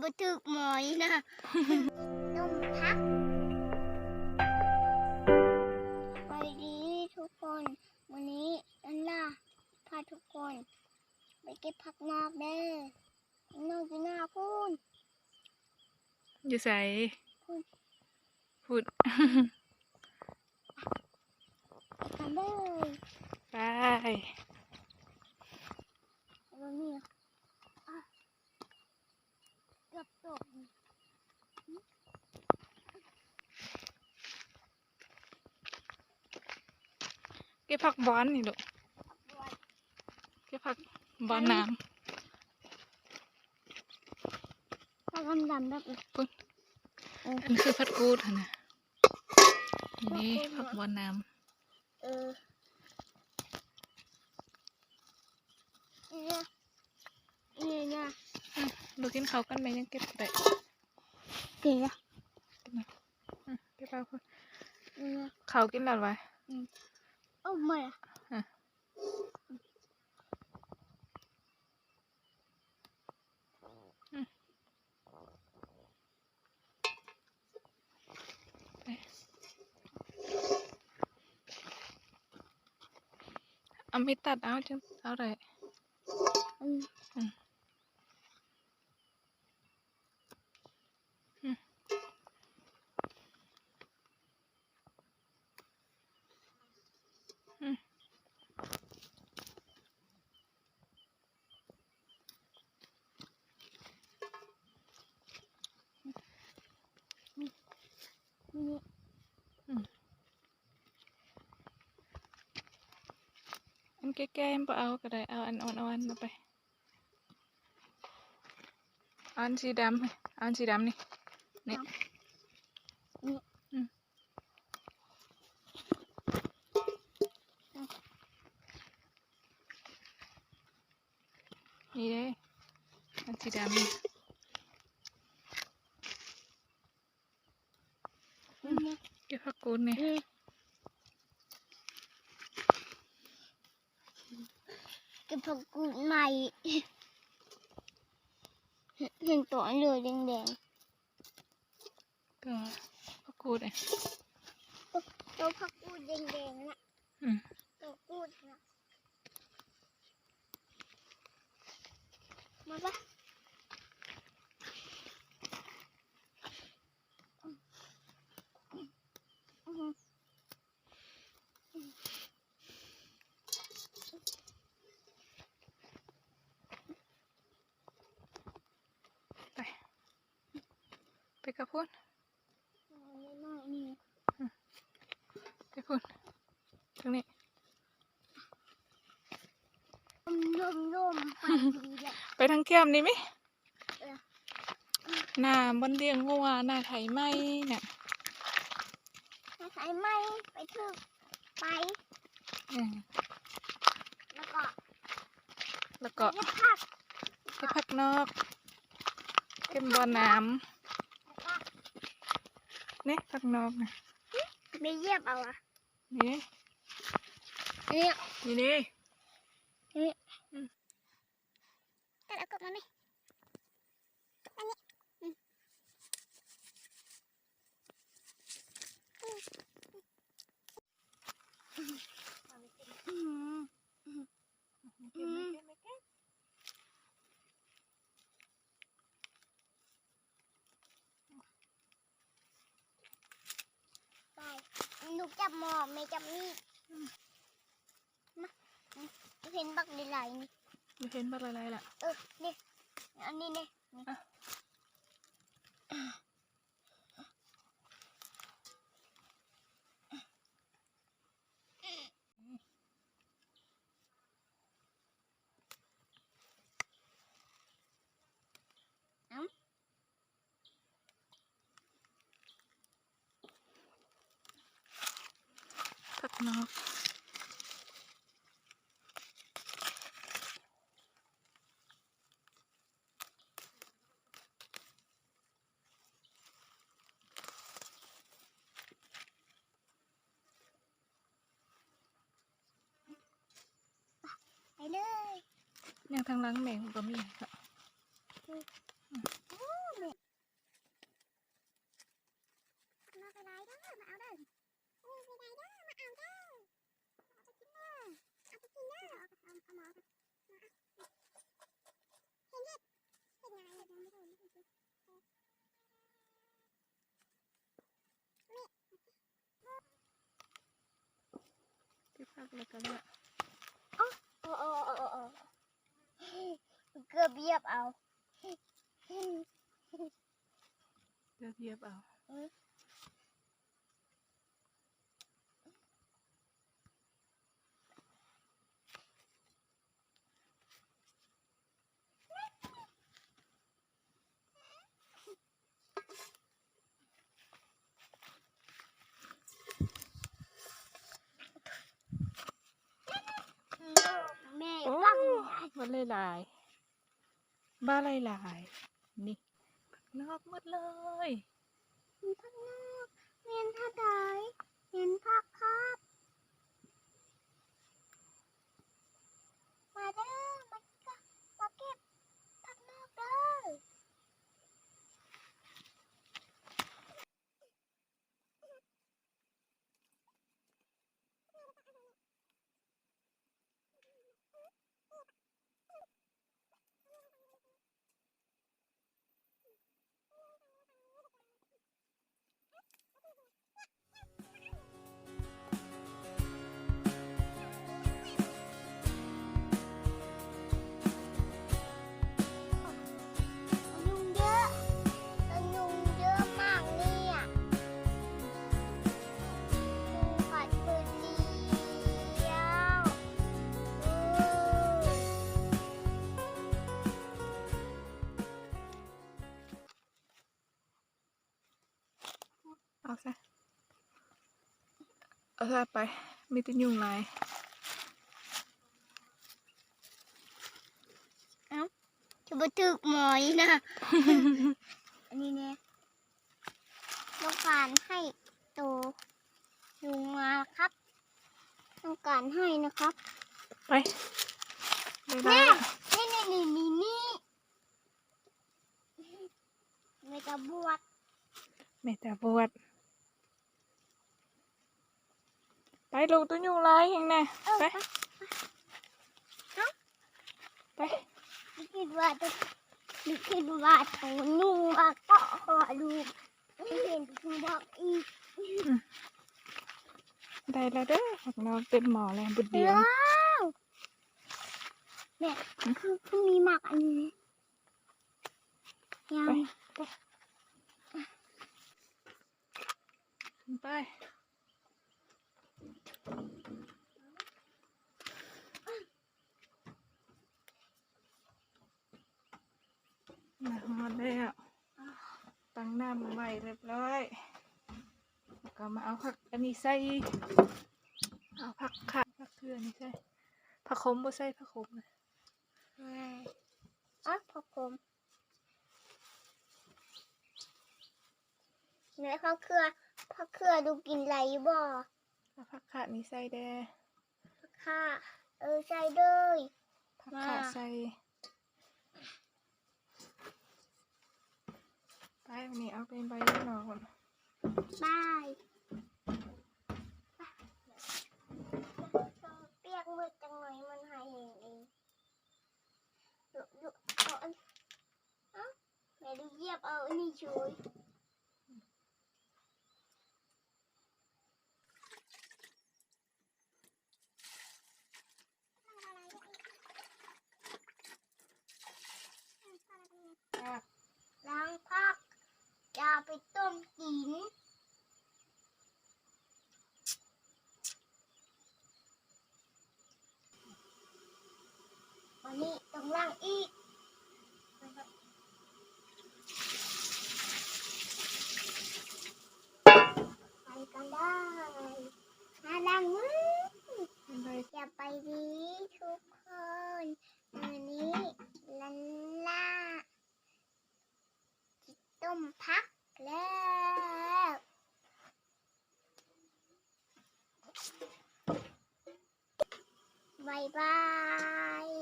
บ่ถึกหมอยนะนมพักไปดีทุกคน วันนี้อันล่ะพาทุกคน ไปเก็บผักนอกเด้อนอกอยู่หน้าพูนอยู่ใส่พูนพูดไปกันเลยไป แล้วนี่อะเกือบตกเก็บผักบอนนี่ลูกเก็บผักบอนน้ผักดำๆแบบนี้ำปุ๊บเอออันนี้คือผัดกูดหั่นนะนี่ผักบอนน้เออเนี่ยเนี่ย เนี่ยำอะลูกกินข้าวกันไหมยังเก็บได้เกลืออืมเก็บเอาพุ่นเนี่ยข้าวกินแล้วไว้โอ้ไม่อะอะเอาไม่ตัดเอาจังเอาได้อืมอืมอืม แก่ๆบ่เอาก็ได้เอาอันอ่อนๆเอาไปเอาอันสีดำให้เอาอันสีดำนี่นี่นี่อืมนี่เด้อันสีดำนี่ นี่ เก็บผักกูดนี่ นี่เก็บผักกูดใหม่ เห็นตัวเลยแดงก็ผักกูดอะๆตัวผักกูดแดงๆนะอืมตัวกูดนะมาปะ ไปกับพุ่นเอาน้อยๆนี่ไปพุ่นตรงนี้ร่มร่มๆไปดีแหละไปทางแก้มนี่ไหมเออหน้าบนเลี้ยงงัวหน้าไถไหมเนี่ยถ้าใส่ไหมไปถึกไปอืมแล้วก็แล้วก็เก็บผักเก็บผักนอกเก็บบ่อน้แล้วก็ำ เนี่ยผักนอกนะไปเยียบเอาอะนี่เนี่ยนี่นี่นี่แต่เอากลับมาไหมอันนี้อืมอืมอืมไปลูก จับหมอไม่จับมีดมาอืมเห็นบักหลายๆนี่ไม่เห็นบักอะไรล่ะเออนี่อันนี้นี่นี่อ่ ผักนอกไปเลย อย่างทางหลังแมงก็มีค่ะ อู้ แล้วก็เลือกโอ้โอ้โอ้โอ้โอ้เกือบเหยียบเอา เลือกเยียบเอา แม่ โอ้ ฟัง มันลายๆบ้าลายลายนี่นอกหมดเลยพักนอกเรียนท่าใดเรียนพักครับ มาเด้อ ซะไปมีแต่ยุงลายจะไปถึกหมอยนะอันนี้เนี่ยต้องการให้โตยุงมาครับต้องการให้นะครับ ไปได้แม่แล้วนี่นี่นี่นี่นี่ไม่จะบวชแม่ตาบวดไป ลูกตัวยุงลายเห็นแน่เออไปไปไปนี่คิดว่าจะนี่คิดว่าโถนุ่งมาเกาะคอดูไม่เห็นคุณบอกอีกได้แล้วเด้อผักนอกเต็มหม้อแล้วบุดเดียวว้าวเนี่ยคือคือมีหมักอันนี้ยังไปไปไปมาหอดแล้วตั้งน้ำไว้เรียบร้อยแล้วก็ มาเอาผักอันนี้ใส่เอาผักขาผักเทือนี่ใส่ผักขมบ่ใส่ผักขมนะอะพอผมเนื้อข้าวเครือข้าวเครือดูกินไรบ่เอาผักขานี่ใส่แด่ค่ะเออใช่เลยผักขามาใส่ไปวันนี้เอาเป็นใบหน่อก่อนบายเปียก มืดจังเลยมันหายเองเองดูดูเอาอันเอ้าแม่ดูเยียบเอาอันนี้ช่วย